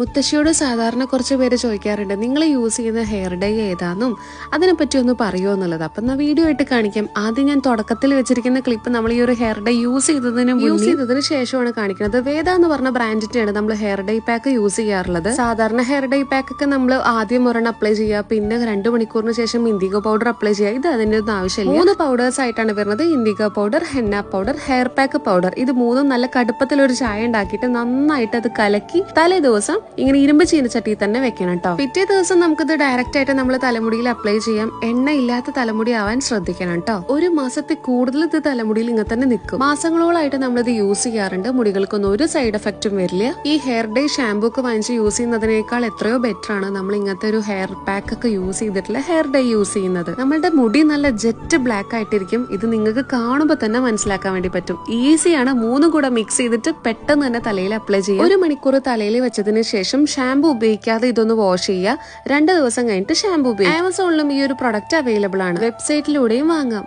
മുത്തശ്ശിയോട് സാധാരണ കുറച്ച് പേര് ചോദിക്കാറുണ്ട് നിങ്ങൾ യൂസ് ചെയ്യുന്ന ഹെയർ ഡൈ ഏതാണെന്നും അതിനെപ്പറ്റി ഒന്ന് പറയുമോ എന്നുള്ളത്? അപ്പം ഞാൻ വീഡിയോ ആയിട്ട് കാണിക്കാം. ആദ്യം ഞാൻ തുടക്കത്തിൽ വെച്ചിരിക്കുന്ന ക്ലിപ്പ് നമ്മൾ ഈ ഒരു ഹെയർ ഡൈ യൂസ് ചെയ്തതിന് യൂസ് ചെയ്തതിന് ശേഷമാണ് കാണിക്കുന്നത്. വേദ എന്ന് പറഞ്ഞ ബ്രാൻഡിന്റെയാണ് നമ്മൾ ഹെയർ ഡൈ പാക്ക് യൂസ് ചെയ്യാറുള്ളത്. സാധാരണ ഹെയർ ഡൈ പാക്ക് ഒക്കെ നമ്മൾ ആദ്യം ഒരെണ്ണം അപ്ലൈ ചെയ്യുക പിന്നെ രണ്ട് മണിക്കൂറിന് ശേഷം ഇൻഡിഗോ പൗഡർ അപ്ലൈ ചെയ്യുക. ഇത് അതിന്റെ ഒന്നും ആവശ്യമില്ല. മൂന്ന് പൗഡേഴ്സ് ആയിട്ടാണ് വരുന്നത്. Indigo powder henna powder hair pack powder ഇത് മൂന്നും നല്ല കടുപ്പത്തിൽ ഒരു ചായ ഉണ്ടാക്കിയിട്ട് നന്നായിട്ട് അത് കലക്കി തലേ ദിവസം ഇങ്ങനെ ഇരുമ്പ് ചീനച്ചട്ടിയിൽ തന്നെ വെക്കണം കേട്ടോ പിറ്റേ ദിവസം നമുക്കിത് ഡയറക്റ്റ് ആയിട്ട് നമ്മൾ തലമുടിയിൽ അപ്ലൈ ചെയ്യാം. എണ്ണ ഇല്ലാത്ത തലമുടി ആവാൻ ശ്രദ്ധിക്കണം കേട്ടോ ഒരു മാസത്തിൽ കൂടുതൽ ഇത് തലമുടിയിൽ ഇങ്ങനെ തന്നെ നിൽക്കും. മാസങ്ങളോളായിട്ട് നമ്മളിത് യൂസ് ചെയ്യാറുണ്ട്. മുടികൾക്കൊന്നും ഒരു സൈഡ് എഫക്റ്റും വരില്ല. ഈ ഹെയർ ഡേ ഷാമ്പൂ ഒക്കെ വാങ്ങിച്ച് യൂസ് ചെയ്യുന്നതിനേക്കാൾ എത്രയോ ബെറ്റർ ആണ് നമ്മൾ ഇങ്ങനത്തെ ഒരു ഹെയർ പാക്ക് ഒക്കെ യൂസ് ചെയ്തിട്ടുള്ള ഹെയർ ഡേ യൂസ് ചെയ്യുന്നത്. നമ്മളുടെ മുടി നല്ല ജെറ്റ് ബ്ലാക്ക് ആയിട്ടിരിക്കും. ഇത് നിങ്ങൾക്ക് കാണുമ്പോൾ തന്നെ മനസ്സിലാക്കാൻ വേണ്ടി പറ്റും. ഈസിയാണ് മൂന്നും കൂടെ മിക്സ് ചെയ്തിട്ട് പെട്ടെന്ന് തന്നെ തലയിൽ അപ്ലൈ ചെയ്യാം. ഒരു മണിക്കൂർ തലയിൽ വെച്ചതിന് ശേഷം ഷാമ്പു ഉപയോഗിക്കാതെ ഇതൊന്ന് വാഷ് ചെയ്യുക. രണ്ട് ദിവസം കഴിഞ്ഞിട്ട് ഷാമ്പു ഉപയോഗിക്കുക. ആമസോണിലും ഈ ഒരു പ്രൊഡക്റ്റ് അവൈലബിൾ ആണ്. വെബ്സൈറ്റിലൂടെയും വാങ്ങാം.